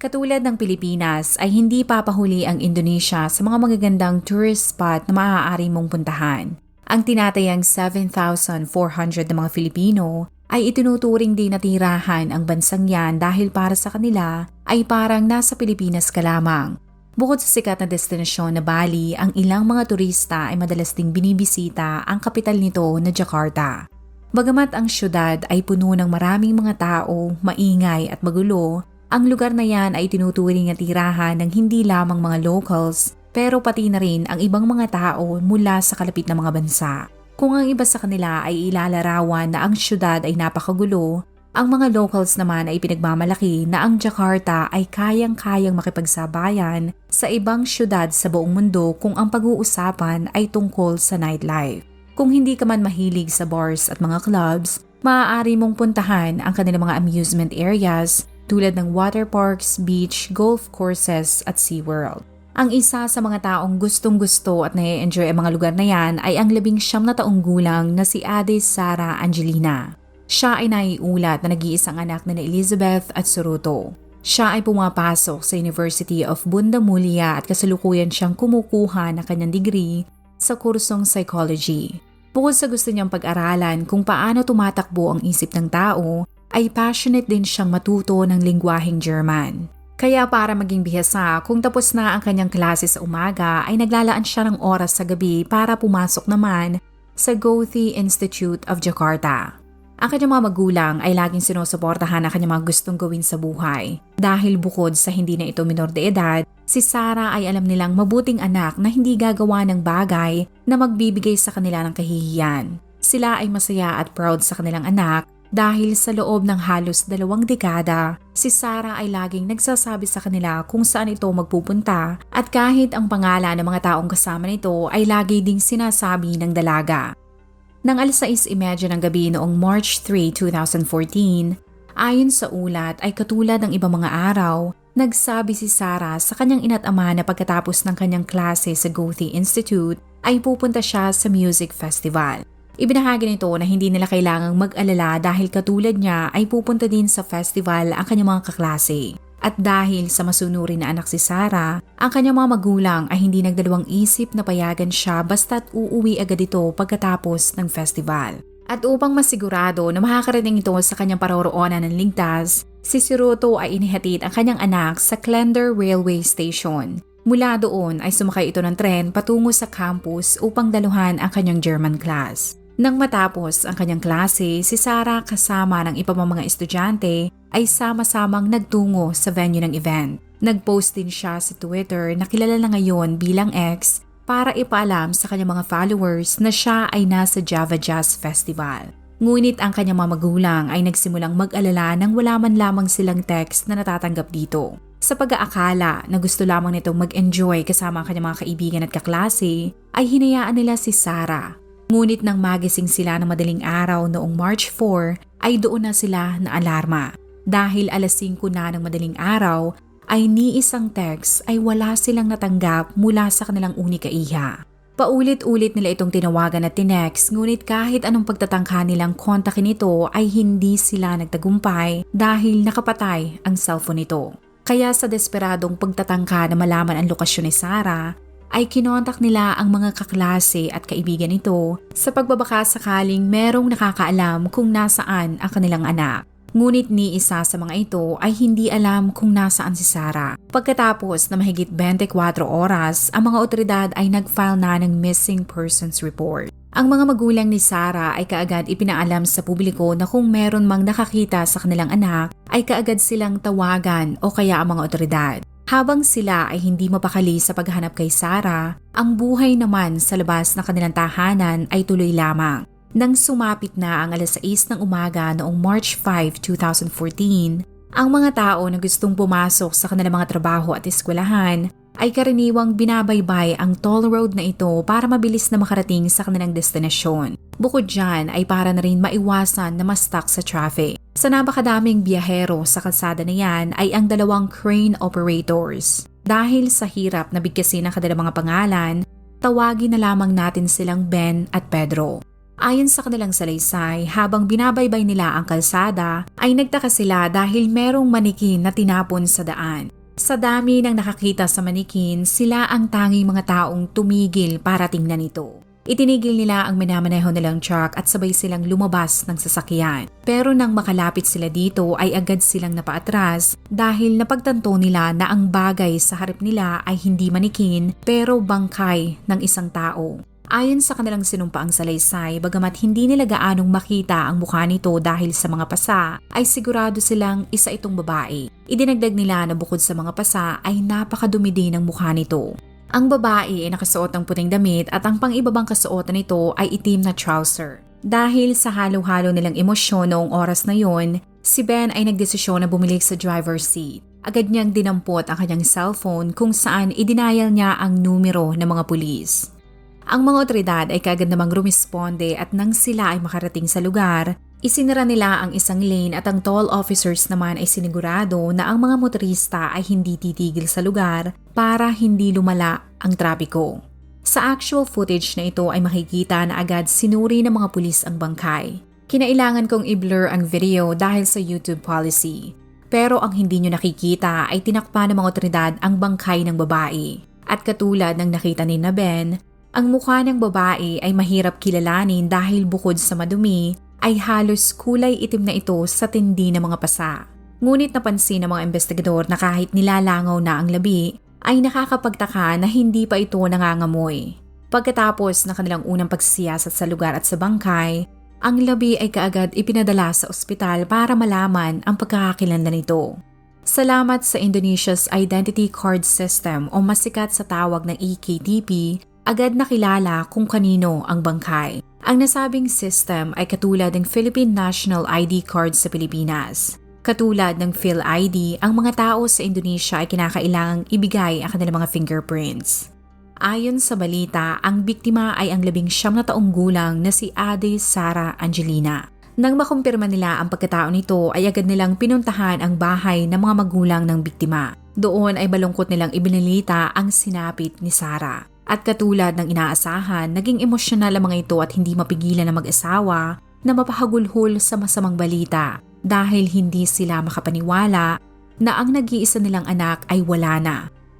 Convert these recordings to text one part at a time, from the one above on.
Katulad ng Pilipinas ay hindi papahuli ang Indonesia sa mga magagandang tourist spot na maaari mong puntahan. Ang tinatayang 7,400 na mga Filipino ay itinuturing din na tirahan ang bansang yan dahil para sa kanila ay parang nasa Pilipinas ka lamang. Bukod sa sikat na destinasyon na Bali, ang ilang mga turista ay madalas ding binibisita ang kapital nito na Jakarta. Bagamat ang syudad ay puno ng maraming mga tao, maingay at magulo, ang lugar na yan ay tinuturing na tirahan ng hindi lamang mga locals pero pati na rin ang ibang mga tao mula sa kalapit na mga bansa. Kung ang iba sa kanila ay ilalarawan na ang syudad ay napakagulo, ang mga locals naman ay pinagmamalaki na ang Jakarta ay kayang-kayang makipagsabayan sa ibang syudad sa buong mundo kung ang pag-uusapan ay tungkol sa nightlife. Kung hindi ka man mahilig sa bars at mga clubs, maaari mong puntahan ang kanilang mga amusement areas tulad ng water parks, beach, golf courses at SeaWorld. Ang isa sa mga taong gustong-gusto at nai-enjoy ang mga lugar na yan ay ang labing siyam na taong gulang na si Ade Sara Angelina. Siya ay naiulat na nag-iisang anak na Elizabeth at Soruto. Siya ay pumapasok sa University of Bunda Mulia at kasalukuyan siyang kumukuha ng kanyang degree sa kursong psychology. Bukod sa gusto niyang pag-aralan kung paano tumatakbo ang isip ng tao, ay passionate din siyang matuto ng lingwaheng German. Kaya para maging bihasa, kung tapos na ang kanyang klase sa umaga ay naglalaan siya ng oras sa gabi para pumasok naman sa Goethe Institute of Jakarta. Ang kanyang mga magulang ay laging sinusuportahan ang kanyang mga gustong gawin sa buhay. Dahil bukod sa hindi na ito minor de edad, si Sarah ay alam nilang mabuting anak na hindi gagawa ng bagay na magbibigay sa kanila ng kahihiyan. Sila ay masaya at proud sa kanilang anak dahil sa loob ng halos dalawang dekada, si Sarah ay laging nagsasabi sa kanila kung saan ito magpupunta at kahit ang pangalan ng mga taong kasama nito ay lagi ding sinasabi ng dalaga. Nang alas 6.30 ng gabi noong March 3, 2014, ayon sa ulat ay katulad ng ibang mga araw, nagsabi si Sarah sa kanyang ina't ama na pagkatapos ng kanyang klase sa Goethe Institute ay pupunta siya sa music festival. Ibinahagi nito na hindi nila kailangang mag-alala dahil katulad niya ay pupunta din sa festival ang kanyang mga kaklase. At dahil sa masunurin na anak si Sarah, ang kanyang mga magulang ay hindi nagdalawang isip na payagan siya basta't uuwi agad ito pagkatapos ng festival. At upang masigurado na makakarating ito sa kanyang paroroonan ng ligtas, si Siroto ay inihatid ang kanyang anak sa Klender Railway Station. Mula doon ay sumakay ito ng tren patungo sa campus upang daluhan ang kanyang German class. Nang matapos ang kanyang klase, si Sarah kasama ng iba mga estudyante ay sama-samang nagtungo sa venue ng event. Nag-post din siya sa Twitter na kilala na ngayon bilang X para ipaalam sa kanyang mga followers na siya ay nasa Java Jazz Festival. Ngunit ang kanyang mga magulang ay nagsimulang mag-alala nang wala man lamang silang text na natatanggap dito. Sa pag-aakala na gusto lamang nitong mag-enjoy kasama ang kanyang mga kaibigan at kaklase, ay hinayaan nila si Sarah Ngunit nang magising sila ng madaling araw noong March 4 ay doon na sila na alarma. Dahil alas 5 na ng madaling araw ay ni isang text ay wala silang natanggap mula sa kanilang unika iha. Paulit-ulit nila itong tinawagan at tinext ngunit kahit anong pagtatangka nilang kontakin ito ay hindi sila nagtagumpay dahil nakapatay ang cellphone nito. Kaya sa desperadong pagtatangka na malaman ang lokasyon ni Sarah, ay kinontak nila ang mga kaklase at kaibigan nito sa pagbabaka sakaling merong nakakaalam kung nasaan ang kanilang anak. Ngunit ni isa sa mga ito ay hindi alam kung nasaan si Sarah. Pagkatapos na mahigit 24 oras, ang mga otoridad ay nag-file na ng missing persons report. Ang mga magulang ni Sarah ay kaagad ipinaalam sa publiko na kung meron mang nakakita sa kanilang anak, ay kaagad silang tawagan o kaya ang mga otoridad. Habang sila ay hindi mapakali sa paghanap kay Sarah, ang buhay naman sa labas ng kanilang tahanan ay tuloy lamang. Nang sumapit na ang alas 6 ng umaga noong March 5, 2014, Ang mga tao na gustong pumasok sa kanilang mga trabaho at eskwelahan ay karaniwang binabaybay ang toll road na ito para mabilis na makarating sa kanilang destinasyon. Bukod dyan ay para na rin maiwasan na ma-stuck sa traffic. Sa napakadaming biyahero sa kalsada na yan ay ang dalawang crane operators. Dahil sa hirap na bigkasin ang kanilang mga pangalan, tawagin na lamang natin silang Ben at Pedro. Ayon sa kanilang salaysay, habang binabaybay nila ang kalsada, ay nagtaka sila dahil merong manikin na tinapon sa daan. Sa dami ng nakakita sa manikin, sila ang tanging mga taong tumigil para tingnan ito. Itinigil nila ang minamaneho nilang truck at sabay silang lumabas ng sasakyan. Pero nang makalapit sila dito ay agad silang napaatras dahil napagtanto nila na ang bagay sa harap nila ay hindi manikin pero bangkay ng isang tao. Ayon sa kanilang sinumpaang salaysay, bagamat hindi nila gaanong makita ang mukha nito dahil sa mga pasa, ay sigurado silang isa itong babae. Idinagdag nila na bukod sa mga pasa ay napakadumi din ang mukha nito. Ang babae ay nakasuot ng puting damit at ang pang-ibabang kasuotan nito ay itim na trouser. Dahil sa halo-halo nilang emosyon noong oras na yon, si Ben ay nagdesisyon na bumili sa driver's seat. Agad niyang dinampot ang kanyang cellphone kung saan idinayal niya ang numero ng mga pulis. Ang mga otoridad ay kagad namang rumisponde at nang sila ay makarating sa lugar, isinira nila ang isang lane at ang toll officers naman ay sinigurado na ang mga motorista ay hindi titigil sa lugar para hindi lumala ang trapiko. Sa actual footage na ito ay makikita na agad sinuri ng mga pulis ang bangkay. Kinailangan kong i-blur ang video dahil sa YouTube policy. Pero ang hindi nyo nakikita ay tinakpa ng mga otoridad ang bangkay ng babae. At katulad ng nakita ni na Ben, ang mukha ng babae ay mahirap kilalanin dahil bukod sa madumi, ay halos kulay itim na ito sa tindi ng mga pasa. Ngunit napansin ng mga investigador na kahit nilalangaw na ang labi, ay nakakapagtaka na hindi pa ito nangangamoy. Pagkatapos ng kanilang unang pagsisiyasat sa lugar at sa bangkay, ang labi ay kaagad ipinadala sa ospital para malaman ang pagkakakilanlan nito. Salamat sa Indonesia's Identity Card System o masikat sa tawag na EKTP agad nakilala kung kanino ang bangkay. Ang nasabing system ay katulad ng Philippine National ID Card sa Pilipinas. Katulad ng PhilID, ang mga tao sa Indonesia ay kinakailangang ibigay ang kanilang mga fingerprints. Ayon sa balita, ang biktima ay ang labing siyam na taong gulang na si Ade Sara Angelina. Nang makumpirma nila ang pagkatao nito ay agad nilang pinuntahan ang bahay ng mga magulang ng biktima. Doon ay balungkot nilang ibinalita ang sinapit ni Sara. At katulad ng inaasahan, naging emosyonal ang mga ito at hindi mapigilan ng mag-asawa na mapahagulhol sa masamang balita dahil hindi sila makapaniwala na ang nag-iisa nilang anak ay wala na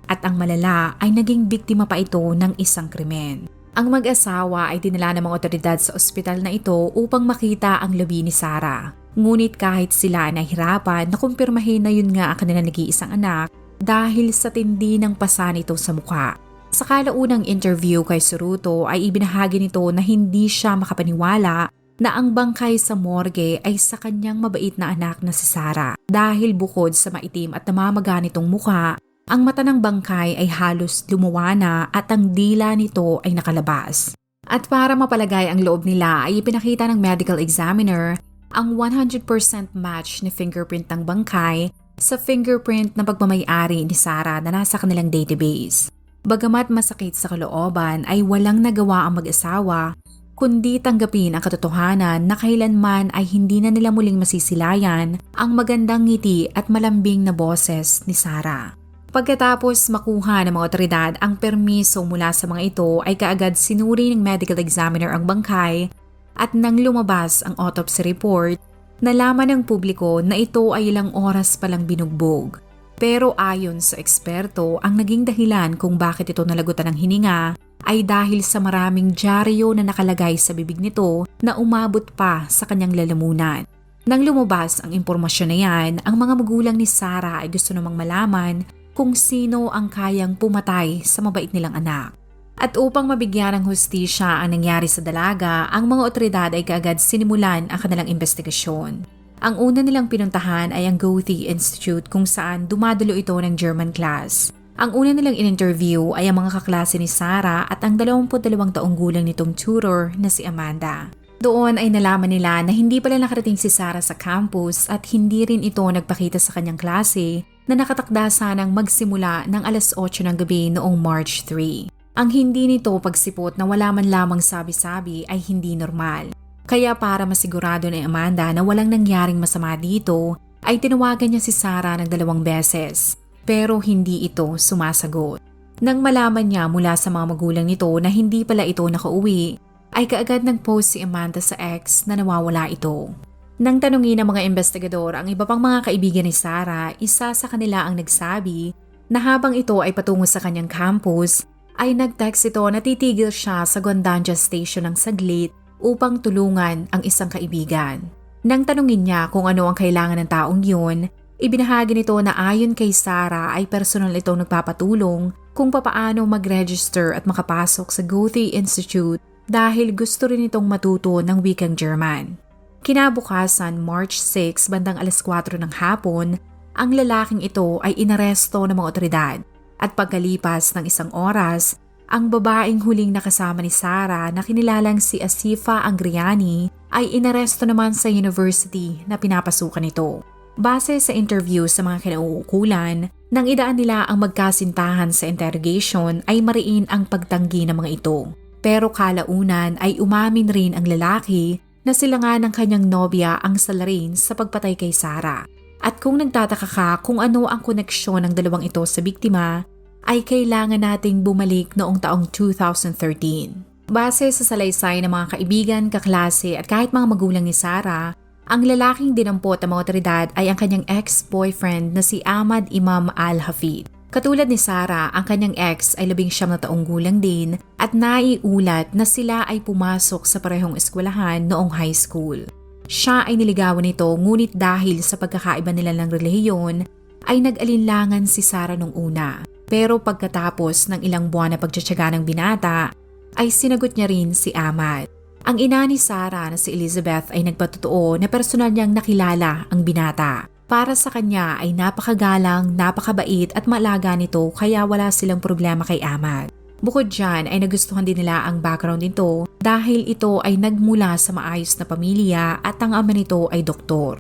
at ang malala ay naging biktima pa ito ng isang krimen. Ang mag-asawa ay dinala ng mga otoridad sa ospital na ito upang makita ang labi ni Sarah. Ngunit kahit sila ay nahirapan na kumpirmahin na yun nga ang kanilang nag-iisang anak dahil sa tindi ng pasa nito sa mukha. Sa kalaunang interview kay Suruto ay ibinahagi nito na hindi siya makapaniwala na ang bangkay sa morgue ay sa kanyang mabait na anak na si Sara. Dahil bukod sa maitim at namamaga nitong mukha, ang mata ng bangkay ay halos lumuwa na at ang dila nito ay nakalabas. At para mapalagay ang loob nila ay ipinakita ng medical examiner ang 100% match ni fingerprint ng bangkay sa fingerprint na pagmamayari ni Sara na nasa kanilang database. Bagamat masakit sa kalooban ay walang nagawa ang mag-asawa kundi tanggapin ang katotohanan na kailanman ay hindi na nila muling masisilayan ang magandang ngiti at malambing na boses ni Sarah. Pagkatapos makuha ng mga otoridad ang permiso mula sa mga ito ay kaagad sinuri ng medical examiner ang bangkay at nang lumabas ang autopsy report, nalaman ng publiko na ito ay ilang oras palang binugbog. Pero ayon sa eksperto, ang naging dahilan kung bakit ito nalagutan ng hininga ay dahil sa maraming dyaryo na nakalagay sa bibig nito na umabot pa sa kanyang lalamunan. Nang lumabas ang impormasyon na yan, ang mga magulang ni Sarah ay gusto namang malaman kung sino ang kayang pumatay sa mabait nilang anak. At upang mabigyan ng hustisya ang nangyari sa dalaga, ang mga otoridad ay kaagad sinimulan ang kanilang investigasyon. Ang una nilang pinuntahan ay ang Goethe Institute kung saan dumadulo ito ng German class. Ang una nilang in-interview ay ang mga kaklase ni Sarah at ang 22 taong gulang nitong tutor na si Amanda. Doon ay nalaman nila na hindi pala nakarating si Sarah sa campus at hindi rin ito nagpakita sa kanyang klase na nakatakda sanang magsimula ng alas 8 ng gabi noong March 3. Ang hindi nito pagsipot na wala man lamang sabi-sabi ay hindi normal. Kaya para masigurado ni Amanda na walang nangyaring masama dito, ay tinawagan niya si Sarah ng dalawang beses. Pero hindi ito sumasagot. Nang malaman niya mula sa mga magulang nito na hindi pala ito nakauwi, ay kaagad nag-post si Amanda sa ex na nawawala ito. Nang tanungin ng mga investigador ang iba pang mga kaibigan ni Sarah, isa sa kanila ang nagsabi na habang ito ay patungo sa kanyang campus, ay nag-text ito na titigil siya sa Gondanja Station ng saglit upang tulungan ang isang kaibigan. Nang tanungin niya kung ano ang kailangan ng taong yun, ibinahagi nito na ayon kay Sarah ay personal itong nagpapatulong kung papaano mag-register at makapasok sa Goethe Institute dahil gusto rin itong matuto ng wikang German. Kinabukasan, March 6, bandang alas 4 ng hapon, ang lalaking ito ay inaresto ng mga otoridad at pagkalipas ng isang oras, ang babaeng huling nakasama ni Sarah na kinilalang si Asifa Angriani ay inaresto naman sa university na pinapasukan ito. Base sa interview sa mga kinauukulan, nang idaan nila ang magkasintahan sa interrogation ay mariin ang pagtanggi ng mga ito. Pero kalaunan ay umamin rin ang lalaki na sila nga ng kanyang nobya ang salarin sa pagpatay kay Sarah. At kung nagtataka ka kung ano ang koneksyon ng dalawang ito sa biktima, ay kailangan nating bumalik noong taong 2013. Base sa salaysay ng mga kaibigan, kaklase at kahit mga magulang ni Sarah, ang lalaking dinampot ng mga otoridad ay ang kanyang ex-boyfriend na si Ahmad Imam Al-Hafid. Katulad ni Sarah, ang kanyang ex ay labing siyam na taong gulang din at naiulat na sila ay pumasok sa parehong eskwelahan noong high school. Siya ay niligawan nito ngunit dahil sa pagkakaiba nila ng relihiyon ay nag-alinlangan si Sarah nung una. Pero pagkatapos ng ilang buwan na pagtsatsaga ng binata, ay sinagot niya rin si Ahmad. Ang ina ni Sarah na si Elizabeth ay nagpatotoo na personal niyang nakilala ang binata. Para sa kanya ay napakagalang, napakabait at malaga nito kaya wala silang problema kay Ahmad. Bukod dyan ay nagustuhan din nila ang background nito dahil ito ay nagmula sa maayos na pamilya at ang ama nito ay doktor.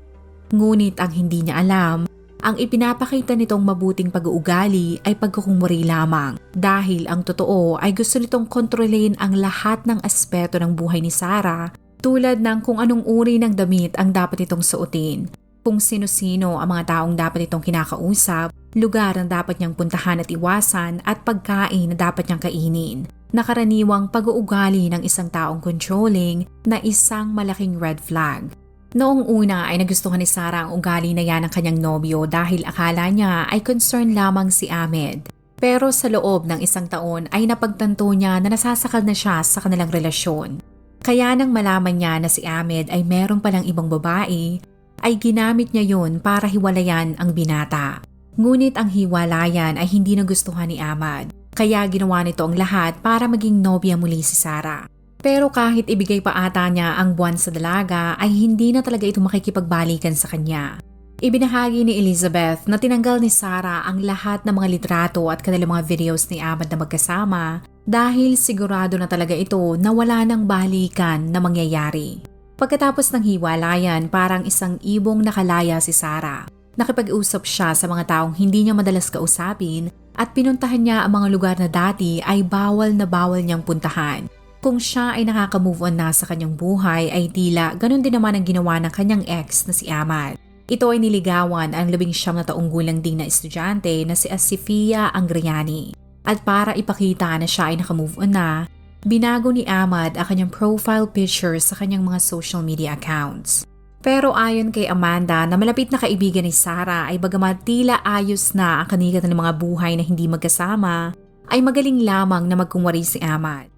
Ngunit ang hindi niya alam, ang ipinapakita nitong mabuting pag-uugali ay pagkukumuri lamang dahil ang totoo ay gusto nitong kontrolin ang lahat ng aspeto ng buhay ni Sarah tulad ng kung anong uri ng damit ang dapat itong suotin, kung sino-sino ang mga taong dapat itong kinakausap, lugar na dapat niyang puntahan at iwasan at pagkain na dapat niyang kainin. Nakaraniwang pag-uugali ng isang taong controlling na isang malaking red flag. Noong una ay nagustuhan ni Sarah ang ugali na yan ng kanyang nobyo dahil akala niya ay concern lamang si Ahmed. Pero sa loob ng isang taon ay napagtanto niya na nasasakal na siya sa kanilang relasyon. Kaya nang malaman niya na si Ahmed ay meron palang ibang babae, ay ginamit niya yon para hiwalayan ang binata. Ngunit ang hiwalayan ay hindi nagustuhan ni Ahmad, kaya ginawa nito ang lahat para maging nobya muli si Sarah. Pero kahit ibigay pa ata niya ang buwan sa dalaga ay hindi na talaga ito makikipagbalikan sa kanya. Ibinahagi ni Elizabeth na tinanggal ni Sarah ang lahat ng mga litrato at kanilang mga videos ni Ahmad na magkasama dahil sigurado na talaga ito na wala ng balikan na mangyayari. Pagkatapos ng hiwalayan, parang isang ibong nakalaya si Sarah. Nakipag-usap siya sa mga taong hindi niya madalas kausapin at pinuntahan niya ang mga lugar na dati ay bawal na bawal niyang puntahan. Kung siya ay nakaka-move on na sa kanyang buhay ay tila ganun din naman ang ginawa ng kanyang ex na si Ahmad. Ito ay niligawan ang labing siyam na taong gulang din na estudyante na si Asifia Angriani. At para ipakita na siya ay nakamove on na, Binago ni Ahmad ang kanyang profile picture sa kanyang mga social media accounts. Pero ayon kay Amanda na malapit na kaibigan ni Sarah ay bagamat tila ayos na ang kanilang ng mga buhay na hindi magkasama, ay magaling lamang na magkumwari si Ahmad.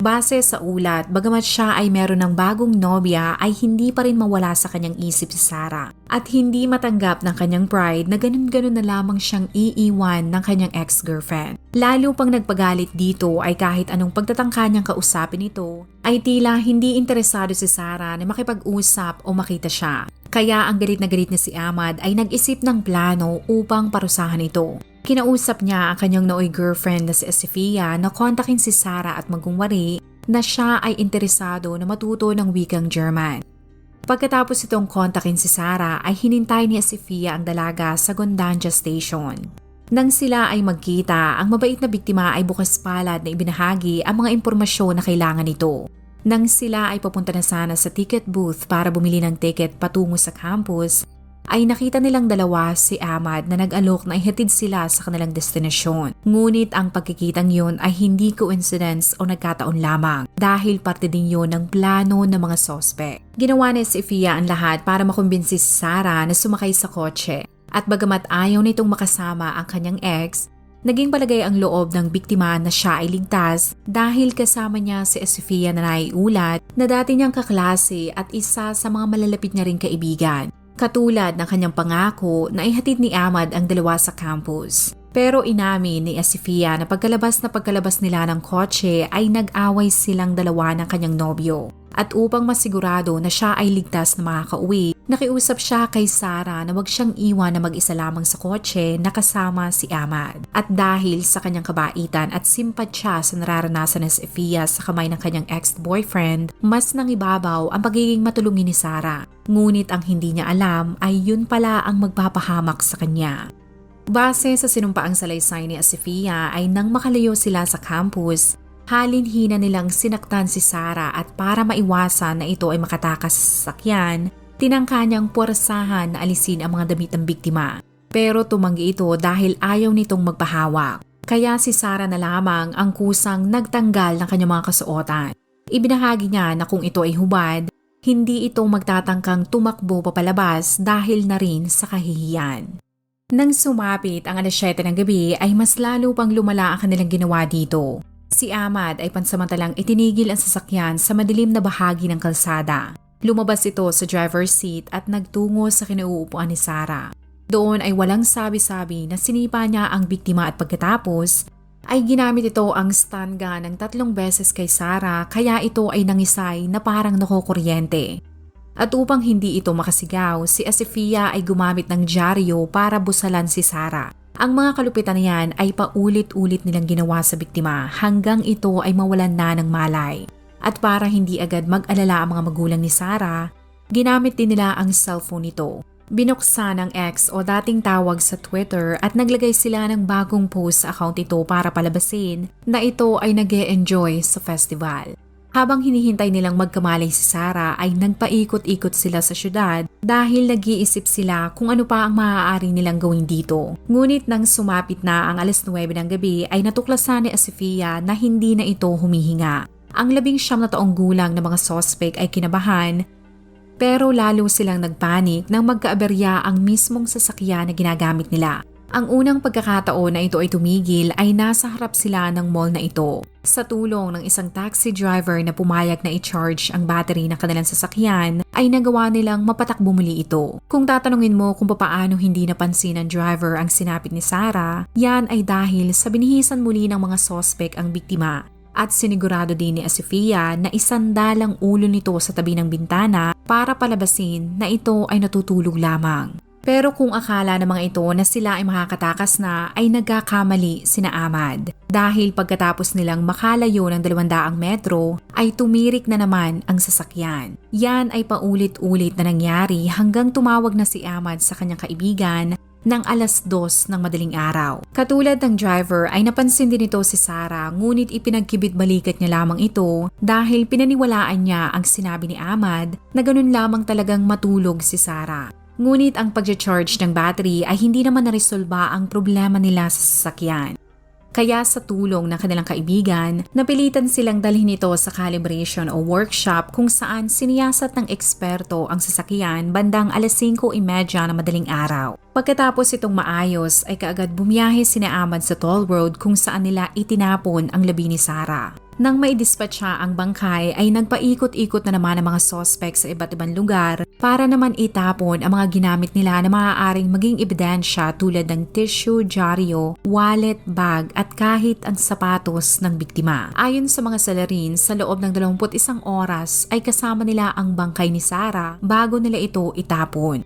Base sa ulat, bagamat siya ay meron ng bagong nobya ay hindi pa rin mawala sa kanyang isip si Sarah at hindi matanggap ng kanyang pride na ganun-ganun na lamang siyang iiwan ng kanyang ex-girlfriend. Lalo pang nagpagalit dito ay kahit anong pagtatangka niyang kausapin ito ay tila hindi interesado si Sarah na makipag-usap o makita siya. Kaya ang galit na galit na si Ahmad ay nag-isip ng plano upang parusahan ito. Kinausap niya ang kanyang nooy girlfriend na si Asifia na kontakin si Sarah at magungwari na siya ay interesado na matuto ng wikang German. Pagkatapos itong kontakin si Sarah ay hinintay ni Sofia ang dalaga sa Gondanja Station. Nang sila ay magkita, ang mabait na biktima ay bukas palad na ibinahagi ang mga impormasyon na kailangan nito. Nang sila ay papunta na sana sa ticket booth para bumili ng ticket patungo sa campus, ay nakita nilang dalawa si Ahmad na nag-alok na ihatid sila sa kanilang destinasyon. Ngunit ang pagkikitang yun ay hindi coincidence o nagkataon lamang dahil parte din yun ng plano ng mga sospek. Ginawa ni si Fia ang lahat para makumbinsi si Sarah na sumakay sa kotse at bagamat ayaw nitong makasama ang kanyang ex, Naging palagay ang loob ng biktima na siya ay ligtas dahil kasama niya si Sofia na naiulat na dati niyang kaklase at isa sa mga malalapit niya ring kaibigan. Katulad ng kanyang pangako na ihatid ni Ahmad ang dalawa sa campus. Pero inamin ni Asifia na pagkalabas na pagkalabas nila ng kotse ay nag-away silang dalawa ng kanyang nobyo. At upang masigurado na siya ay ligtas na makakauwi, nakiusap siya kay Sarah na wag siyang iwan na mag-isa lamang sa kotse na kasama si Ahmad. At dahil sa kanyang kabaitan at simpatsya sa nararanasan ni Sofia sa kamay ng kanyang ex-boyfriend, mas nangibabaw ang pagiging matulungin ni Sarah. Ngunit ang hindi niya alam ay yun pala ang magpapahamak sa kanya. Base sa sinumpaang salaysay ni Asifia ay nang makalayo sila sa campus, halinhina nilang sinaktan si Sarah at para maiwasan na ito ay makatakas sa sasakyan, tinangka niyang puwersahan na alisin ang mga damit ng biktima. Pero tumanggi ito dahil ayaw nitong magpahawak. Kaya si Sarah na lamang ang kusang nagtanggal ng kanyang mga kasuotan. Ibinahagi niya na kung ito ay hubad, hindi ito magtatangkang tumakbo papalabas dahil na rin sa kahihiyan. Nang sumapit ang alas 7 ng gabi ay mas lalo pang lumala ang kanilang ginawa dito. Si Ahmad ay pansamantalang itinigil ang sasakyan sa madilim na bahagi ng kalsada. Lumabas ito sa driver's seat at nagtungo sa kinauupuan ni Sarah. Doon ay walang sabi-sabi na sinipa niya ang biktima at pagkatapos ay ginamit ito ang stun gun ng tatlong beses kay Sarah kaya ito ay nangisay na parang nakukuryente. At upang hindi ito makasigaw, si Asifia ay gumamit ng dyaryo para busalan si Sarah. Ang mga kalupitan niyan ay paulit-ulit nilang ginawa sa biktima hanggang ito ay mawalan na ng malay. At para hindi agad mag-alala ang mga magulang ni Sarah, ginamit din nila ang cellphone nito. Binuksan ng ex o dating tawag sa Twitter at naglagay sila ng bagong post sa account ito para palabasin na ito ay nag enjoy sa festival. Habang hinihintay nilang magkamalay si Sarah ay nagpaikot-ikot sila sa syudad dahil nag-iisip sila kung ano pa ang maaari nilang gawin dito. Ngunit nang sumapit na ang alas 9 ng gabi ay natuklasan ni Asifia na hindi na ito humihinga. Ang labing siyam na taong gulang na mga sospek ay kinabahan pero lalo silang nagpanik nang magkaaberya ang mismong sasakyan na ginagamit nila. Ang unang pagkakataon na ito ay tumigil ay nasa harap sila ng mall na ito. Sa tulong ng isang taxi driver na pumayag na i-charge ang battery ng kanilang sasakyan, ay nagawa nilang mapatakbo muli ito. Kung tatanungin mo kung papaano hindi napansin ng driver ang sinapit ni Sarah, yan ay dahil sa binihisan muli ng mga sospek ang biktima at sinigurado din ni Asifia na isandalang ulo nito sa tabi ng bintana para palabasin na ito ay natutulog lamang. Pero kung akala ng mga ito na sila ay makakatakas na ay nagkakamali sina Ahmad. Dahil pagkatapos nilang makalayo ng 200 metro ay tumirik na naman ang sasakyan. Yan ay paulit-ulit na nangyari hanggang tumawag na si Ahmad sa kanyang kaibigan ng alas dos ng madaling araw. Katulad ng driver ay napansin din ito si Sarah ngunit ipinagkibit balikat niya lamang ito dahil pinaniwalaan niya ang sinabi ni Ahmad na ganun lamang talagang matulog si Sarah. Ngunit ang pag-charge ng battery ay hindi naman naresolba ang problema nila sa sasakyan. Kaya sa tulong ng kanilang kaibigan, napilitan silang dalhin ito sa calibration o workshop kung saan siniyasat ng eksperto ang sasakyan bandang alas 5.30 na madaling araw. Pagkatapos itong maayos ay kaagad bumiyahe sina Ahmad sa toll road kung saan nila itinapon ang labi ni Sarah. Nang maidispatcha ang bangkay ay nagpaikot-ikot na naman ang mga suspect sa iba't ibang lugar para naman itapon ang mga ginamit nila na maaaring maging ebidensya tulad ng tissue, dyaryo, wallet, bag at kahit ang sapatos ng biktima. Ayon sa mga salarin, sa loob ng 21 oras ay kasama nila ang bangkay ni Sarah bago nila ito itapon.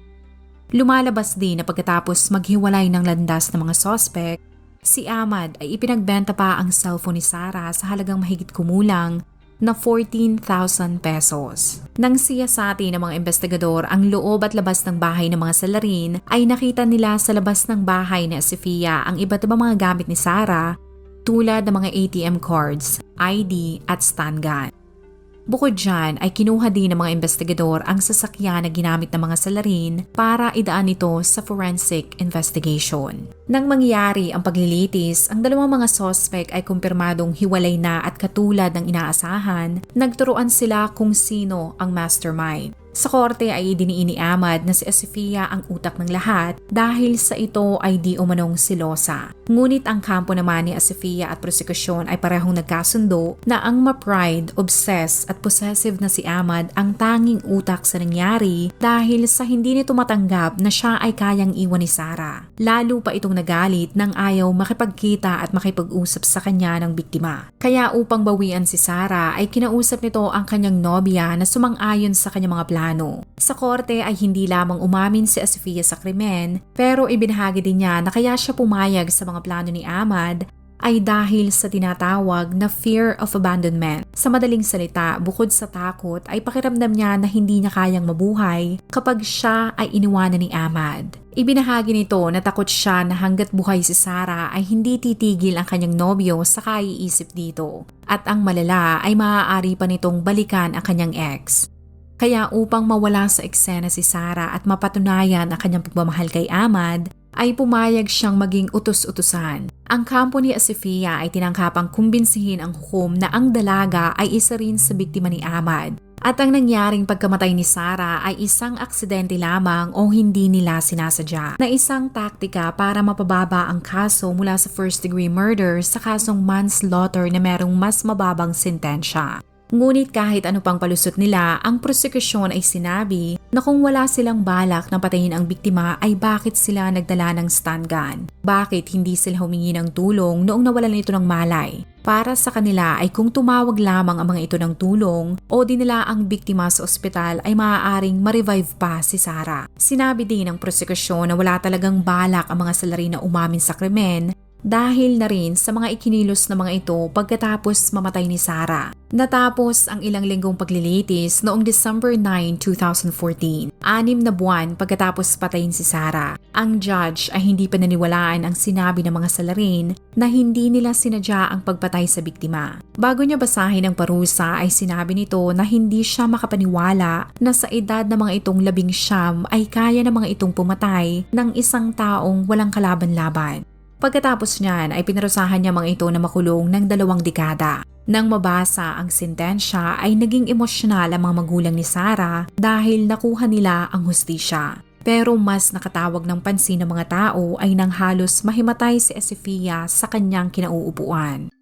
Lumalabas din na pagkatapos maghiwalay ng landas ng mga suspect, Si Ahmad ay ipinagbenta pa ang cellphone ni Sarah sa halagang mahigit kumulang na 14,000 pesos. Nang siyasati ng mga investigador ang loob at labas ng bahay ng mga salarin, ay nakita nila sa labas ng bahay ni Sofia ang iba't ibang mga gamit ni Sarah tulad ng mga ATM cards, ID at stun gun. Bukod dyan ay kinuha din ng mga investigador ang sasakyan na ginamit ng mga salarin para idaan ito sa forensic investigation. Nang mangyari ang paglilitis, ang dalawang mga sospek ay kumpirmadong hiwalay na at katulad ng inaasahan, nagturuan sila kung sino ang mastermind. Sa korte ay idiniin ni Ahmad na si Sofia ang utak ng lahat dahil sa ito ay di umanong silosa. Ngunit ang kampo naman ni Sofia at prosekusyon ay parehong nagkasundo na ang ma-pride, obsessed at possessive na si Ahmad ang tanging utak sa nangyari dahil sa hindi nito matanggap na siya ay kayang iwan ni Sarah. Lalo pa itong nagalit nang ayaw makipagkita at makipag-usap sa kanya ng biktima. Kaya upang bawian si Sarah ay kinausap nito ang kanyang nobya na sumang-ayon sa kanyang mga plano plano. Sa korte ay hindi lamang umamin si Sofia sa krimen pero ibinahagi din niya na kaya siya pumayag sa mga plano ni Ahmad ay dahil sa tinatawag na fear of abandonment. Sa madaling salita, bukod sa takot ay pakiramdam niya na hindi niya kayang mabuhay kapag siya ay iniwanan ni Ahmad. Ibinahagi nito na takot siya na hanggat buhay si Sarah ay hindi titigil ang kanyang nobyo sa kaiisip dito. At ang malala ay maaari pa nitong balikan ang kanyang ex. Kaya upang mawala sa eksena si Sarah at mapatunayan ang kanyang pagmamahal kay Ahmad, ay pumayag siyang maging utos-utusan. Ang kampo ni Asifia ay tinangkapang kumbinsihin ang hukom na ang dalaga ay isa rin sa biktima ni Ahmad. At ang nangyaring pagkamatay ni Sarah ay isang aksidente lamang o hindi nila sinasadya na isang taktika para mapababa ang kaso mula sa first degree murder sa kasong manslaughter na merong mas mababang sentensya. Ngunit kahit ano pang palusot nila, ang prosekusyon ay sinabi na kung wala silang balak na patayin ang biktima ay bakit sila nagdala ng stun gun? Bakit hindi sila humingi ng tulong noong nawalan ito ng malay? Para sa kanila ay kung tumawag lamang ang mga ito ng tulong o dinala ang biktima sa ospital ay maaaring ma-revive pa si Sarah. Sinabi din ng prosekusyon na wala talagang balak ang mga salari na umamin sa krimen dahil na rin sa mga ikinilos na mga ito pagkatapos mamatay ni Sarah. Natapos ang ilang linggong paglilitis noong December 9, 2014, anim na buwan pagkatapos patayin si Sarah. Ang judge ay hindi pa naniwalaan ang sinabi ng mga salarin na hindi nila sinadya ang pagpatay sa biktima. Bago niya basahin ang parusa ay sinabi nito na hindi siya makapaniwala na sa edad ng mga itong labing siyam ay kaya ng mga itong pumatay ng isang taong walang kalaban-laban. Pagkatapos niyan ay pinarusahan niya mga ito na makulong ng dalawang dekada. Nang mabasa ang sentensya ay naging emosyonal ang mga magulang ni Sarah dahil nakuha nila ang hustisya. Pero mas nakatawag ng pansin ng mga tao ay nang halos mahimatay si Esifia sa kanyang kinauupuan.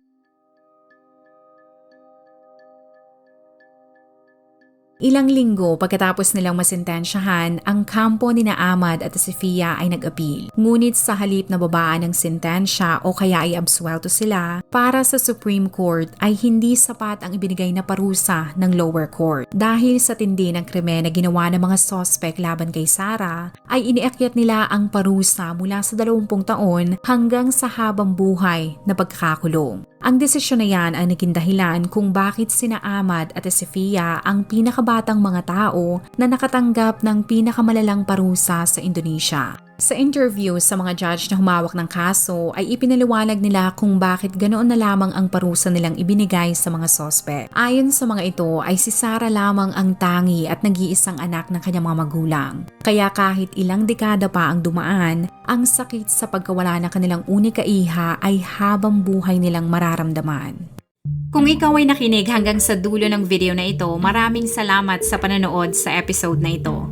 Ilang linggo pagkatapos nilang masintensyahan, ang kampo ni na Ahmad at Sofia ay nag-appeal. Ngunit sa halip na babaan ng sentensya o kaya ay absuelto sila, para sa Supreme Court ay hindi sapat ang ibinigay na parusa ng lower court. Dahil sa tindi ng krimen na ginawa ng mga sospek laban kay Sarah, ay iniakyat nila ang parusa mula sa 20 taon hanggang sa habang buhay na pagkakakulong. Ang desisyon na yan ay naging dahilan kung bakit sina Ahmad at Sofia ang pinakabatang mga tao na nakatanggap ng pinakamalalang parusa sa Indonesia. Sa interview sa mga judge na humawak ng kaso ay ipinaliwanag nila kung bakit ganoon na lamang ang parusa nilang ibinigay sa mga sospe. Ayon sa mga ito ay si Sarah lamang ang tangi at nag-iisang anak ng kanyang mga magulang. Kaya kahit ilang dekada pa ang dumaan, ang sakit sa pagkawala ng kanilang unika iha ay habang buhay nilang mararamdaman. Kung ikaw ay nakinig hanggang sa dulo ng video na ito, maraming salamat sa panonood sa episode na ito.